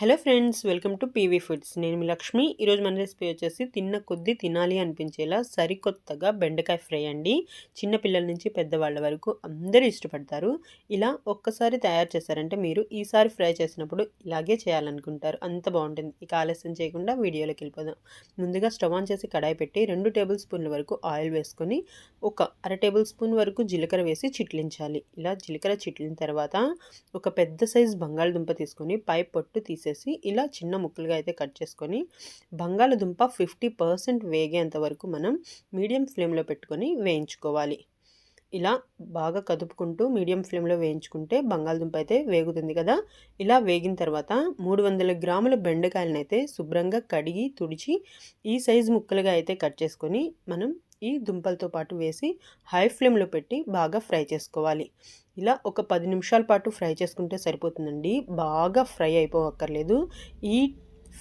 Hello friends welcome to PV foods. నేను మీ లక్ష్మి. ఈరోజు మన రెసిపీ వచ్చేసి తిన్న కొద్దీ తినాలి అనిపించేలా సరికొత్తగా బెండకాయ ఫ్రై అండి. చిన్నపిల్లల నుంచి పెద్దవాళ్ళ వరకు అందరూ ఇష్టపడతారు. ఇలా ఒక్కసారి తయారు చేశారంటే మీరు ఈసారి ఫ్రై చేసినప్పుడు ఇలాగే చేయాలనుకుంటారు. అంత బాగుంటుంది. ఇక ఆలస్యం చేయకుండా వీడియోలోకి వెళ్ళిపోదాం. ముందుగా స్టవ్ ఆన్ చేసి కడాయి పెట్టి రెండు టేబుల్ స్పూన్ల వరకు ఆయిల్ వేసుకొని ఒక అర టేబుల్ స్పూన్ వరకు జీలకర్ర వేసి చిట్లించాలి. ఇలా జీలకర్ర చిట్లిన తర్వాత ఒక పెద్ద సైజు బంగాళదుంప తీసుకొని పై పొట్టు తీసే తీసేసి ఇలా చిన్న ముక్కలుగా అయితే కట్ చేసుకొని బంగాళదుంప ఫిఫ్టీ పర్సెంట్ వేగేంత వరకు మనం మీడియం ఫ్లేమ్లో పెట్టుకొని వేయించుకోవాలి. ఇలా బాగా కదుపుకుంటూ మీడియం ఫ్లేమ్లో వేయించుకుంటే బంగాళదుంప అయితే వేగుతుంది కదా! ఇలా వేగిన తర్వాత మూడు వందల గ్రాముల బెండకాయలను అయితే శుభ్రంగా కడిగి తుడిచి ఈ సైజు ముక్కలుగా అయితే కట్ చేసుకొని మనం ఈ దుంపలతో పాటు వేసి హై ఫ్లేమ్లో పెట్టి బాగా ఫ్రై చేసుకోవాలి. ఇలా ఒక పది నిమిషాల పాటు ఫ్రై చేసుకుంటే సరిపోతుందండి. బాగా ఫ్రై అయిపోవక్కర్లేదు. ఈ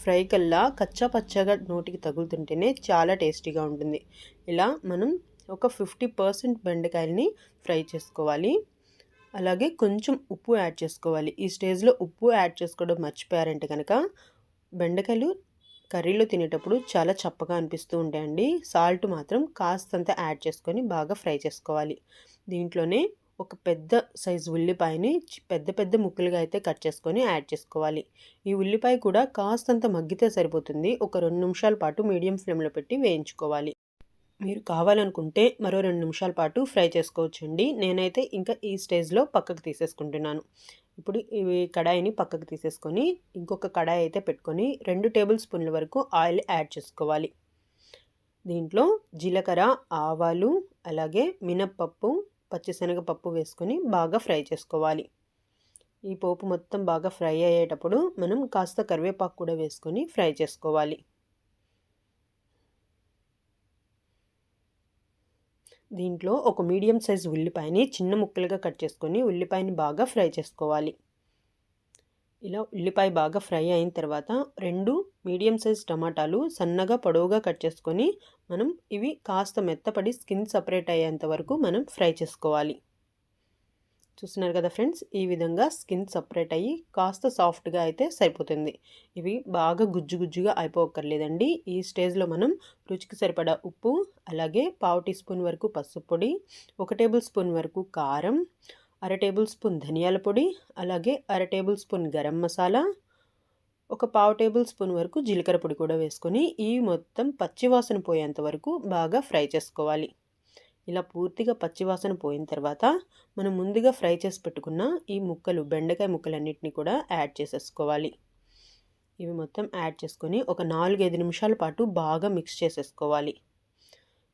ఫ్రై కల్లా కచ్చా పచ్చగా నోటికి తగులుతుంటేనే చాలా టేస్టీగా ఉంటుంది. ఇలా మనం ఒక ఫిఫ్టీ పర్సెంట్ బెండకాయలని ఫ్రై చేసుకోవాలి. అలాగే కొంచెం ఉప్పు యాడ్ చేసుకోవాలి. ఈ స్టేజ్లో ఉప్పు యాడ్ చేసుకోవడం మర్చిపోయారంటే కనుక బెండకాయలు కర్రీలో తినేటప్పుడు చాలా చప్పగా అనిపిస్తూ ఉంటాయండి. సాల్ట్ మాత్రం కాస్తంత యాడ్ చేసుకొని బాగా ఫ్రై చేసుకోవాలి. దీంట్లోనే ఒక పెద్ద సైజు ఉల్లిపాయని పెద్ద పెద్ద ముక్కలుగా అయితే కట్ చేసుకొని యాడ్ చేసుకోవాలి. ఈ ఉల్లిపాయ కూడా కాస్తంత మగ్గితే సరిపోతుంది. ఒక రెండు నిమిషాల పాటు మీడియం ఫ్లేమ్లో పెట్టి వేయించుకోవాలి. మీరు కావాలనుకుంటే మరో రెండు నిమిషాల పాటు ఫ్రై చేసుకోవచ్చండి. నేనైతే ఇంకా ఈ స్టేజ్లో పక్కకు తీసేసుకుంటున్నాను. ఇప్పుడు ఇవి కడాయిని పక్కకు తీసేసుకొని ఇంకొక కడాయి అయితే పెట్టుకొని రెండు టేబుల్ స్పూన్ల వరకు ఆయిల్ యాడ్ చేసుకోవాలి. దీంట్లో జీలకర్ర ఆవాలు అలాగే మినప్పప్పు పచ్చిశనగపప్పు వేసుకొని బాగా ఫ్రై చేసుకోవాలి. ఈ పోపు మొత్తం బాగా ఫ్రై అయ్యేటప్పుడు మనం కాస్త కరివేపాకు కూడా వేసుకొని ఫ్రై చేసుకోవాలి. దీంట్లో ఒక మీడియం సైజ్ ఉల్లిపాయని చిన్న ముక్కలుగా కట్ చేసుకొని ఉల్లిపాయని బాగా ఫ్రై చేసుకోవాలి. ఇలా ఉల్లిపాయ బాగా ఫ్రై అయిన తర్వాత రెండు మీడియం సైజ్ టమాటాలు సన్నగా పొడవుగా కట్ చేసుకొని మనం ఇవి కాస్త మెత్తపడి స్కిన్ సపరేట్ అయ్యేంత వరకు మనం ఫ్రై చేసుకోవాలి. చూస్తున్నారు కదా ఫ్రెండ్స్ ఈ విధంగా స్కిన్ సపరేట్ అయ్యి కాస్త సాఫ్ట్గా అయితే సరిపోతుంది. ఇవి బాగా గుజ్జు గుజ్జుగా అయిపోకర్లేదండి. ఈ స్టేజ్లో మనం రుచికి సరిపడా ఉప్పు అలాగే పావు టీ స్పూన్ వరకు పసుపు పొడి ఒక టేబుల్ స్పూన్ వరకు కారం అర టేబుల్ స్పూన్ ధనియాల పొడి అలాగే అర టేబుల్ స్పూన్ గరం మసాలా ఒక పావు టేబుల్ స్పూన్ వరకు జీలకర్ర పొడి కూడా వేసుకొని ఈ మొత్తం పచ్చివాసన పోయేంత వరకు బాగా ఫ్రై చేసుకోవాలి. ఇలా పూర్తిగా పచ్చివాసన పోయిన తర్వాత మనం ముందుగా ఫ్రై చేసి పెట్టుకున్న ఈ ముక్కలు బెండకాయ ముక్కలన్నిటిని కూడా యాడ్ చేసేసుకోవాలి. ఇవి మొత్తం యాడ్ చేసుకొని ఒక నాలుగైదు నిమిషాల పాటు బాగా మిక్స్ చేసేసుకోవాలి.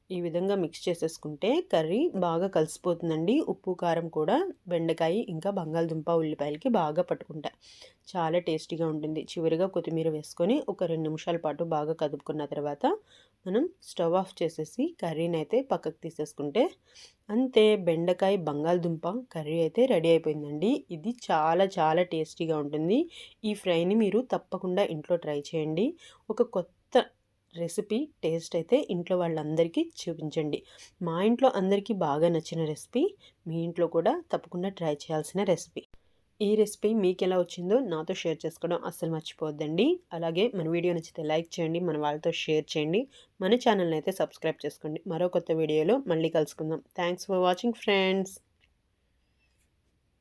ఈ విధంగా మిక్స్ చేసేసుకుంటే కర్రీ బాగా కలిసిపోతుందండి. ఉప్పు కారం కూడా బెండకాయ ఇంకా బంగాళదుంప ఉల్లిపాయలకి బాగా పట్టుకుంటాయి చాలా టేస్టీగా ఉంటుంది. చివరిగా కొత్తిమీర వేసుకొని ఒక రెండు నిమిషాల పాటు బాగా కదుపుకున్న తర్వాత మనం స్టవ్ ఆఫ్ చేసేసి కర్రీని అయితే పక్కకు తీసేసుకుంటే అంతే బెండకాయ బంగాళదుంప కర్రీ అయితే రెడీ అయిపోయిందండి. ఇది చాలా చాలా టేస్టీగా ఉంటుంది. ఈ ఫ్రైని మీరు తప్పకుండా ఇంట్లో ట్రై చేయండి. ఒక కొత్త రెసిపీ టేస్ట్ అయితే ఇంట్లో వాళ్ళందరికీ చూపించండి. మా ఇంట్లో అందరికీ బాగా నచ్చిన రెసిపీ మీ ఇంట్లో కూడా తప్పకుండా ట్రై చేయాల్సిన రెసిపీ. ఈ రెసిపీ మీకు ఎలా వచ్చిందో నాతో షేర్ చేసుకోవడం అస్సలు మర్చిపోవద్దండి. అలాగే మన వీడియో నచ్చితే లైక్ చేయండి మన వాళ్ళతో షేర్ చేయండి మన ఛానల్ని అయితే సబ్స్క్రైబ్ చేసుకోండి. మరో కొత్త వీడియోలో మళ్ళీ కలుసుకుందాం. Thanks for watching friends.